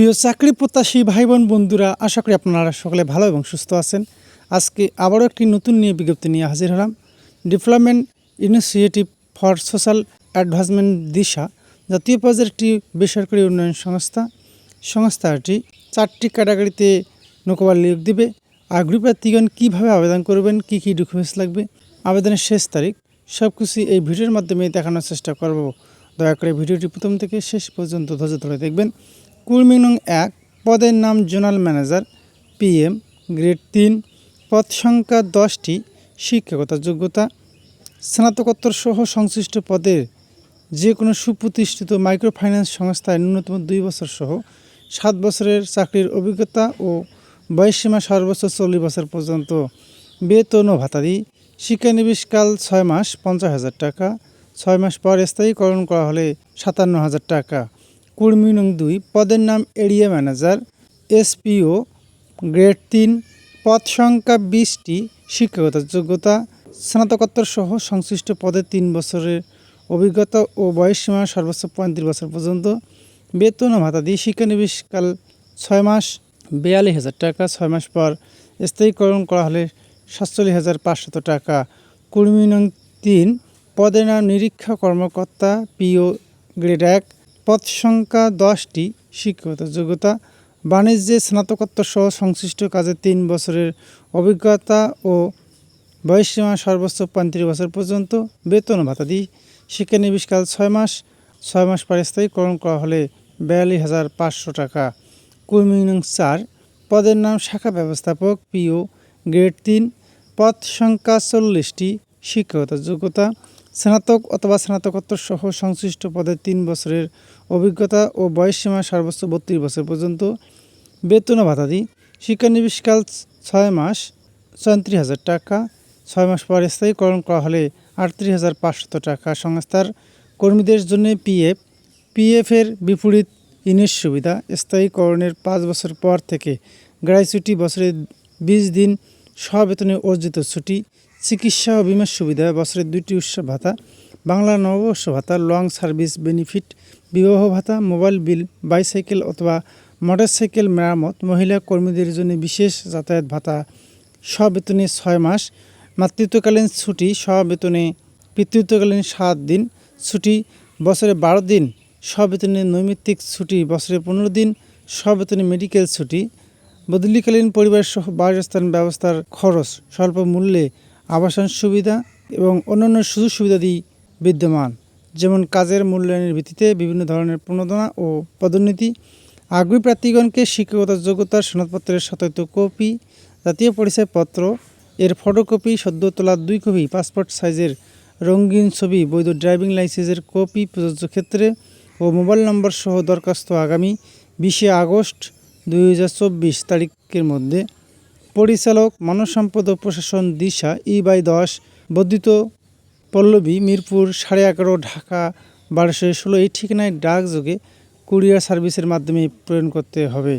প্রিয় চাকরি প্রত্যাশী ভাই বোন বন্ধুরা, আশা করি আপনারা সকলে ভালো এবং সুস্থ আছেন। আজকে আবারও একটি নতুন নিয়ে বিজ্ঞপ্তি নিয়ে হাজির হলাম। Development initiative for social advancement Disha, জাতীয় পর্যায়ের একটি বেসরকারি উন্নয়ন সংস্থা। সংস্থাটি চারটি ক্যাটাগরিতে নৌকবার নিয়োগ দিবে। আগ্রহী প্রার্থীগণ কীভাবে আবেদন করবেন, কী কী ডকুমেন্টস লাগবে, আবেদনের শেষ তারিখ সব কিছু এই ভিডিওর মাধ্যমে দেখানোর চেষ্টা করব। দয়া করে ভিডিওটি প্রথম থেকে শেষ পর্যন্ত ধৈর্য ধরে দেখবেন। কুর্মি নং এক, পদের নাম জোনাল ম্যানেজার, পিএম, গ্রেড তিন, পদ সংখ্যা দশটি শিক্ষাগত যোগ্যতা। স্নাতকোত্তর সহ সংশ্লিষ্ট পদের যে কোনো সুপ্রতিষ্ঠিত মাইক্রো ফাইন্যান্স সংস্থায় ন্যূনতম দুই বছর সহ সাত বছরের চাকরির অভিজ্ঞতা ও বয়সসীমা সর্বোচ্চ চল্লিশ বছর পর্যন্ত। বেতন ও ভাতাদি শিক্ষানিবেশকাল ছয় মাস পঞ্চাশ হাজার টাকা, ছয় মাস পর স্থায়ীকরণ করা হলে সাতান্ন হাজার টাকা। কুর্মী নং দুই পদের নাম এরিয়া ম্যানেজার। এসপিও গ্রেড তিন, পদ সংখ্যা বিশটি, শিক্ষাগত যোগ্যতা, স্নাতকোত্তর সহ সংশ্লিষ্ট পদে তিন বছরের অভিজ্ঞতা ও বয়সসীমা সর্বোচ্চ পঁয়ত্রিশ বছর পর্যন্ত। বেতন ও ভাতা দিয়ে শিক্ষানিবেশকাল ছয় মাস, বিয়াল্লিশ হাজার টাকা ছয় মাস পর স্থায়ীকরণ করা হলে সাতচল্লিশ হাজার পাঁচশত টাকা। কুর্মী নং তিন, পদের নাম নিরীক্ষা কর্মকর্তা, পিও গ্রেড এক পদ সংখ্যা দশটি শিক্ষাগত যোগ্যতা, বাণিজ্যে স্নাতকোত্তর সহ সংশ্লিষ্ট কাজে তিন বছরের অভিজ্ঞতা ও বয়সসীমা সর্বোচ্চ পঁয়ত্রিশ বছর পর্যন্ত বেতন ভাতা দিই শিক্ষানিবিশকাল ছয় মাস ছয় মাস পর স্থায়ীকরণ করা হলে বিয়াল্লিশ হাজার পাঁচশো টাকা। কুর্মী নং চার পদের নাম শাখা ব্যবস্থাপক পিও গ্রেড তিন পদ সংখ্যা চল্লিশটি শিক্ষাগত যোগ্যতা স্নাতক অথবা স্নাতকোত্তর সহ সংশ্লিষ্ট পদে তিন বছরের অভিজ্ঞতা ও বয়সসীমা সর্বোচ্চ বত্রিশ বছর পর্যন্ত। বেতন ভাতাদি শিক্ষানিবিশকাল ছয় মাস, চৌত্রিশ হাজার টাকা। ছয় মাস পর স্থায়ীকরণ করা হলে আটত্রিশ হাজার পাঁচশত টাকা সংস্থার কর্মীদের জন্য পিএফ। পিএফের বিপরীত ইনের সুবিধা। স্থায়ীকরণের পাঁচ বছর পর থেকে গ্রাইচুটি বছরে বিশ দিন সবেতনে অর্জিত ছুটি। চিকিৎসা ও বিমার সুবিধা, বছরের দুইটি উৎসব ভাতা, বাংলা নববর্ষ ভাতা, লং সার্ভিস বেনিফিট, বিবাহ ভাতা, মোবাইল বিল, বাইসাইকেল অথবা মোটরসাইকেল মেরামত, মহিলা কর্মীদের জন্য বিশেষ যাতায়াত ভাতা সবেতনে ছয় মাস, মাতৃত্বকালীন ছুটি সবেতনে পিতৃত্বকালীন সাত দিন, ছুটি বছরে বারো দিন সবেতনে নৈমিত্তিক ছুটি বছরে পনেরো দিন সবেতনে মেডিকেল ছুটি, বদলিকালীন পরিবার সহ বাসস্থান ব্যবস্থার খরচ স্বল্প মূল্যে আবাসন সুবিধা এবং অন্যান্য সুযোগ সুবিধাদি বিদ্যমান, যেমন কাজের মূল্যায়নের ভিত্তিতে বিভিন্ন ধরনের প্রণোদনা ও পদোন্নতি। আগ্রহী প্রার্থীগণকে শিক্ষাগত যোগ্যতার সনদপত্রের সত্যায়িত কপি, জাতীয় পরিচয়পত্র, এর ফটোকপি, সদ্য তোলা দুই কপি, পাসপোর্ট সাইজের রঙিন ছবি, বৈধ ড্রাইভিং লাইসেন্সের কপি, প্রযোজ্য ক্ষেত্রে ও মোবাইল নম্বর সহ দরখাস্ত আগামী বিশে আগস্ট দুই হাজার চব্বিশ তারিখের মধ্যে পরিচালক মানব সম্পদ ও প্রশাসন দিশা ই বাই দশ, বর্ধিত পল্লবী, মিরপুর, সাড়ে এগারো, ঢাকা, বারোশো ষোলো, এই ঠিকানায় ডাক যোগে কুরিয়ার সার্ভিসের মাধ্যমে প্রেরণ করতে হবে।